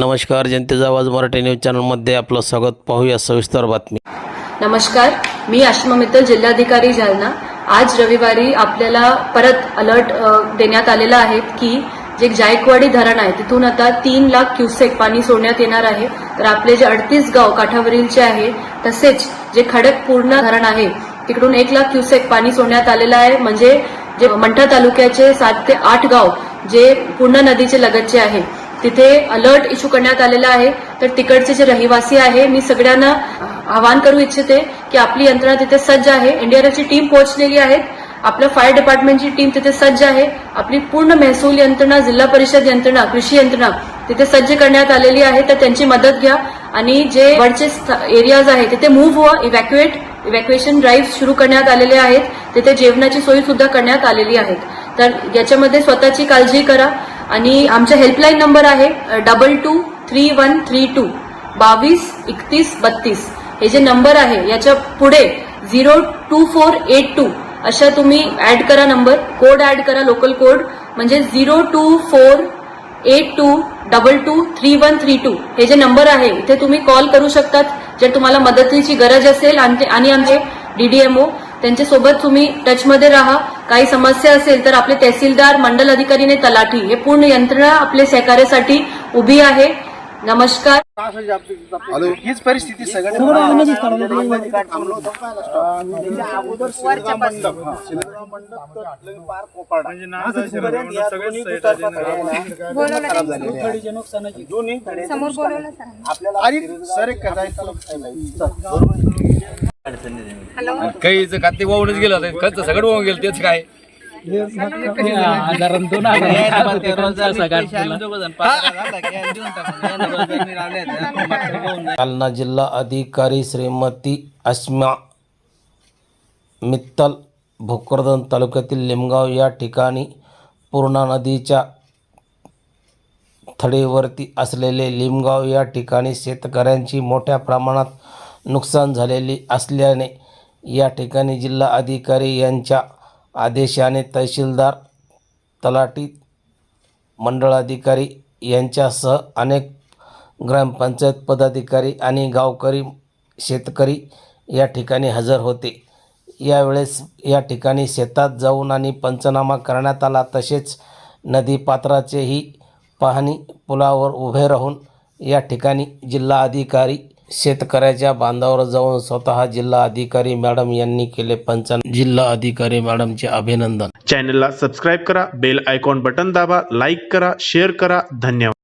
नमस्कार जनतेचा आवाज मराठी न्यूज चॅनलमध्ये आपलं स्वागत. पाहूया सविस्तर बातमी. नमस्कार मी आशिमा मित्तल जिल्हाधिकारी जालना. आज रविवारी आपल्याला परत अलर्ट देण्यात आलेला आहे की जे जायकवाडी धरण आहे तिथून आता तीन लाख क्युसेक पाणी सोडण्यात येणार आहे. तर आपले जे अडतीस गाव काठावरीलचे आहे तसेच जे खडकपूर्ण धरण आहे तिकडून एक लाख क्युसेक पाणी सोडण्यात आलेलं आहे. म्हणजे जे मंठा तालुक्याचे सात ते आठ गाव जे पूर्ण नदीचे लगतचे आहे तिथे अलर्ट इश्यू करण्यात आलेला आहे. तर तिकडचे जे रहिवासी आहे मी सगळ्यांना आवाहन करू इच्छिते की आपली यंत्रणा तिथे सज्ज आहे. एनडीआरएफची टीम पोहोचलेली आहे आपल्या फायर डिपार्टमेंटची टीम तिथे सज्ज आहे. आपली पूर्ण महसूल यंत्रणा जिल्हा परिषद यंत्रणा कृषी यंत्रणा तिथे सज्ज करण्यात आलेली आहे. तर त्यांची मदत घ्या. आणि जे वरचे एरियाज आहे तिथे मूव्ह व्हा. इव्हॅक्युएट इव्हॅक्युएशन ड्राईव्ह सुरू करण्यात आलेले आहेत. तिथे जेवणाची सोयी सुद्धा करण्यात आलेली आहेत. तर याच्यामध्ये स्वतःची काळजी करा. आणि आमचा हेल्पलाईन नंबर आहे double two three one three two बावीस एकतीस बत्तीस. हे जे नंबर आहे याच्यापुढे zero two four eight two अशा तुम्ही ऍड करा नंबर कोड ऍड करा लोकल कोड म्हणजे zero two four eight two double two three one three two हे जे नंबर आहे इथे तुम्ही कॉल करू शकतात जर तुम्हाला मदतीची गरज असेल आणि आमचे डीडीएमओ त्यांच्यासोबत तुम्ही टचमध्ये राहा. काही समस्या असेल तर आपले तहसीलदार मंडल अधिकारी आणि तलाठी हे पूर्ण यंत्रणा आपले सहकार्यासाठी उभी आहे. नमस्कार. हीच परिस्थिती हा, एक करायचं काहीच खाते वाहूनच गेलं खर्च सगळं वाहून गेलं तेच काय? जालना जिल्हा अधिकारी श्रीमती अस्मा मित्तल भोकरदन तालुक्यातील लिमगाव या ठिकाणी पूर्णा नदीच्या थडेवरती असलेले लिमगाव या ठिकाणी शेतकऱ्यांची मोठ्या प्रमाणात नुकसान झालेली असल्याने या ठिकाणी जिल्हा अधिकारी यांच्या आदेशाने तहसीलदार तलाठी मंडळाधिकारी यांच्यासह अनेक ग्रामपंचायत पदाधिकारी आणि गावकरी शेतकरी या ठिकाणी हजर होते. यावेळेस या ठिकाणी शेतात जाऊन आणि पंचनामा करण्यात आला. तसेच नदीपात्राचेही पाहणी पुलावर उभे राहून या ठिकाणी जिल्हा अधिकारी शेतकऱ्याच्या बांधावर जाऊन स्वतः जिल्हा अधिकारी मॅडम यांनी केले पंचन जिल्हा अधिकारी मॅडमचे अभिनंदन. चॅनलला सबस्क्राईब करा बेल आयकॉन बटन दाबा लाईक करा शेअर करा धन्यवाद.